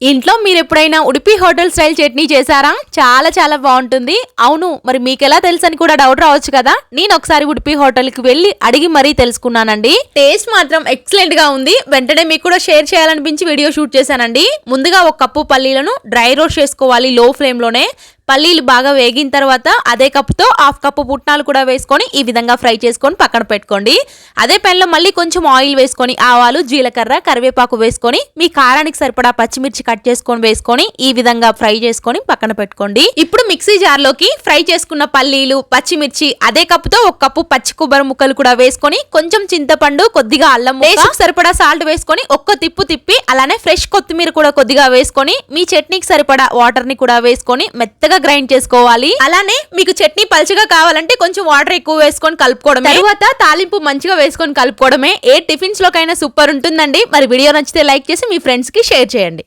ఇంట్లో మీరు ఎప్పుడైనా ఉడిపి హోటల్ స్టైల్ చట్నీ చేశారా? చాలా చాలా బాగుంటుంది. అవును మరి మీకు ఎలా తెలుసు అని కూడా డౌట్ రావచ్చు కదా? నేను ఒకసారి ఉడిపి హోటల్కి వెళ్ళి అడిగి మరీ తెలుసుకున్నానండి. టేస్ట్ మాత్రం ఎక్సలెంట్గా ఉంది. వెంటనే మీకు కూడా షేర్ చేయాలనిపించి వీడియో షూట్ చేశానండి. ముందుగా ఒక కప్పు పల్లీలను డ్రై రోస్ట్ చేసుకోవాలి లో ఫ్లేమ్లోనే పల్లీలు బాగా వేగిన తర్వాత అదే కప్పుతో హాఫ్ కప్పు పుట్నాలు కూడా వేసుకొని ఈ విధంగా ఫ్రై చేసుకొని పక్కన పెట్టుకోండి. అదే పెన్లో మళ్ళీ కొంచెం ఆయిల్ వేసుకొని ఆవాలు జీలకర్ర కరివేపాకు వేసుకొని మీ కారానికి సరిపడా పచ్చిమిర్చి కట్ చేసుకొని వేసుకొని ఈ విధంగా ఫ్రై చేసుకొని పక్కన పెట్టుకోండి. ఇప్పుడు మిక్సీ జార్లోకి ఫ్రై చేసుకున్న పల్లీలు పచ్చిమిర్చి అదే కప్పుతో ఒక కప్పు పచ్చి కొబ్బరి ముక్కలు కూడా వేసుకొని కొంచెం చింతపండు కొద్దిగా అల్లం టేస్ట్ సరిపడా సాల్ట్ వేసుకొని ఒక్క తిప్పు తిప్పి అలానే ఫ్రెష్ కొత్తిమీర కూడా కొద్దిగా వేసుకొని మీ చట్నీకి సరిపడా వాటర్ని కూడా వేసుకొని మెత్తగా గ్రైండ్ చేసుకోవాలి. అలానే మీకు చట్నీ పలుచగా కావాలంటే కొంచెం వాటర్ ఎక్కువ వేసుకొని కలుపుకోవడమే. తర్వాత తాలింపు మంచిగా వేసుకొని కలుపుకోవడమే. ఏ టిఫిన్స్ లోకైనా సూపర్ ఉంటుందండి. మరి వీడియో నచ్చితే లైక్ చేసి మీ ఫ్రెండ్స్కి షేర్ చేయండి.